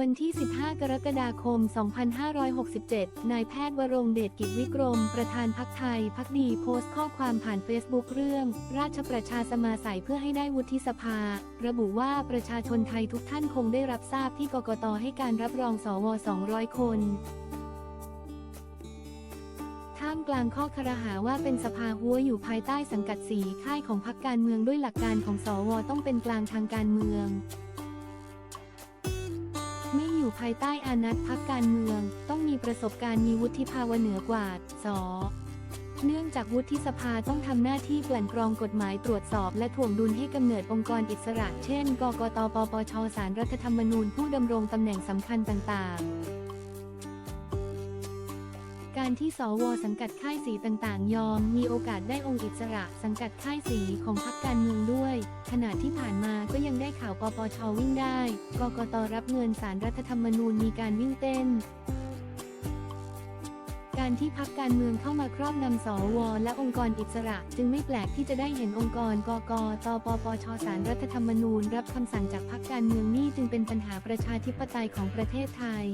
วันที่ 15 กรกฎาคม 2567 นายแพทย์วรงเดชกิจวิกรม ประธานพักไทย พักดีโพสต์ข้อความผ่านเฟซบุ๊กเรื่อง ราชประชาสมาสัยเพื่อให้ได้วุฒิสภา ระบุว่าประชาชนไทยทุกท่านคงได้รับทราบที่กกตให้การรับรองสว 200 คนท่ามกลางข้อครหาว่าเป็นสภาหัวอยู่ภายใต้สังกัดสีค่ายของพรรคการเมืองด้วยหลักการของสวต้องเป็นกลางทางการเมืองายใต้อานัตพักการเมือง ต้องมีประสบการณ์มีวุฒิภาวะเหนือกว่า สเนื่องจากวุฒิสภาต้องทำหน้าที่กลั่นกรองกฎหมายตรวจสอบและถ่วงดุลให้กำเนิดองค์กรอิสระ เช่น กกต ปปช สารรัฐธรรมนูญผู้ดำรงตำแหน่งสำคัญต่าง ๆ การที่สวสังกัดค่ายสีต่างๆ ยอม มีโอกาสได้องค์อิสระ สังกัดค่ายสีของพรรคการเมืองด้วย ขณะที่ผ่านมาก็ยังได้ข่าวปปชวิ่งได้ กกตรับเงินสารรัฐธรรมนูญมีการวิ่งเต้นการที่พักการเมืองเข้ามาครอบงำสวและองค์กรอิสระ จึงไม่แปลกที่จะได้เห็นองค์กรกกตปปชสารรัฐธรรมนูญ รับคำสั่งจากพักการเมืองนี่จึงเป็นปัญหาประชาธิปไตยของประเทศไทย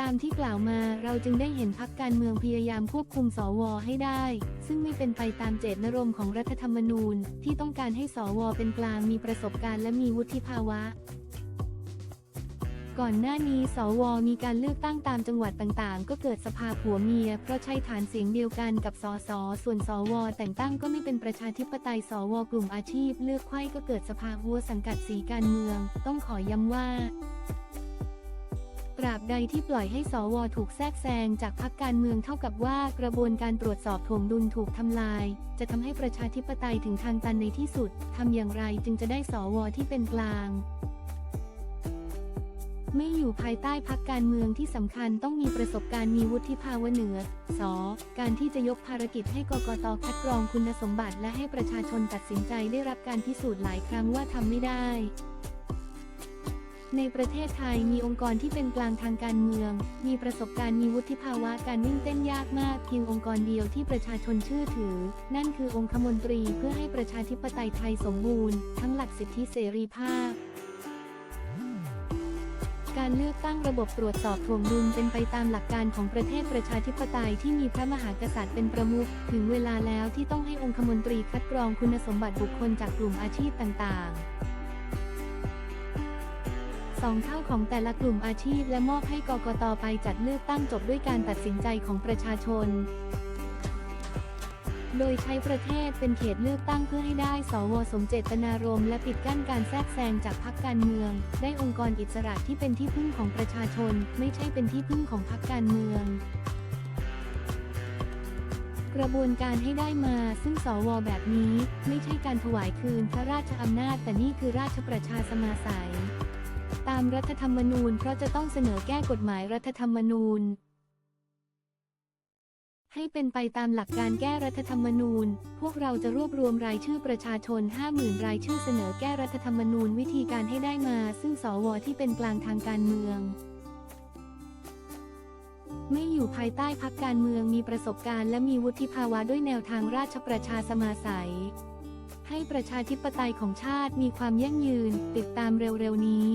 ตามที่กล่าวมาเราจึงได้เห็นพักการเมืองพยายามควบคุมสวให้ได้ ซึ่งไม่เป็นไปตามเจตนารมณ์ของรัฐธรรมนูญ ที่ต้องการให้สวเป็นกลางมีประสบการณ์และมีวุฒิภาวะ ก่อนหน้านี้สวมีการเลือกตั้งตามจังหวัดต่างๆ ก็เกิดสภาผัวเมีย เพราะใช้ฐานเสียงเดียวกันกับสสส่วนสว แต่งตั้งก็ไม่เป็นประชาธิปไตยสว กลุ่มอาชีพ เลือกไข้ก็เกิดสภาหัวสังกัดสีการเมือง ต้องขอย้ำว่า ราบใดที่ปล่อยให้สวถูกแทรกแซงจากพรรคการเมืองเท่ากับว่ากระบวนการตรวจสอบถ่วงดุลถูกทำลาย จะทำให้ประชาธิปไตยถึงทางตันในที่สุดทำอย่างไรจึงจะได้สวที่เป็นกลาง ไม่อยู่ภายใต้พักการเมืองที่สำคัญต้องมีประสบการณ์มีวุฒิภาวะเหนือสการที่จะยกภารกิจให้กกตคัดกรองคุณสมบัติและให้ประชาชนตัดสินใจได้รับการพิสูจน์หลายครั้งว่าทำไม่ได้ ในประเทศไทยมีองค์กรที่เป็นกลางทางการเมือง มีประสบการณ์มีวุฒิภาวะการวิ่งเต้นยากมากเพียงองค์กรเดียวที่ประชาชนเชื่อถือ นั่นคือองคมนตรีเพื่อให้ประชาธิปไตยไทยสมบูรณ์ ทั้งหลักสิทธิเสรีภาพ การเลือกตั้งระบบตรวจสอบถ่วงดุลเป็นไปตามหลักการของประเทศประชาธิปไตยที่มีพระมหากษัตริย์เป็นประมุขถึงเวลาแล้วที่ต้องให้องคมนตรีคัดกรองคุณสมบัติบุคคลจากกลุ่มอาชีพต่างๆ องเท่าของแต่ละกลุ่มอาชีพและมอบให้กกตไปจัดเลือกตั้งจบด้วยการตัดสินใจของประชาชน โดยใช้ประเทศเป็นเขตเลือกตั้งเพื่อให้ได้สวสมเจตนารมณ์และปิดกั้นการแทรกแซงจากพรรคการเมือง ได้องค์กรอิสระที่เป็นที่พึ่งของประชาชน ไม่ใช่เป็นที่พึ่งของพรรคการเมือง กระบวนการให้ได้มาซึ่งสวแบบนี้ไม่ใช่การถวายคืนพระราชอำนาจ แต่นี่คือราชประชาสมาสัยตามรัฐธรรมนูญเพราะจะต้องเสนอแก้กฎหมายรัฐธรรมนูญ ให้เป็นไปตามหลักการแก้รัฐธรรมนูญ พวกเราจะรวบรวมรายชื่อประชาชน 50,000 รายชื่อเสนอแก้รัฐธรรมนูญวิธีการให้ได้มา ซึ่งสวที่เป็นกลางทางการเมือง ไม่อยู่ภายใต้พักการเมืองมีประสบการณ์และมีวุฒิภาวะด้วยแนวทางราชประชาสมาสัย ให้ประชาธิปไตยของชาติมีความยั่งยืน ติดตามเร็วๆนี้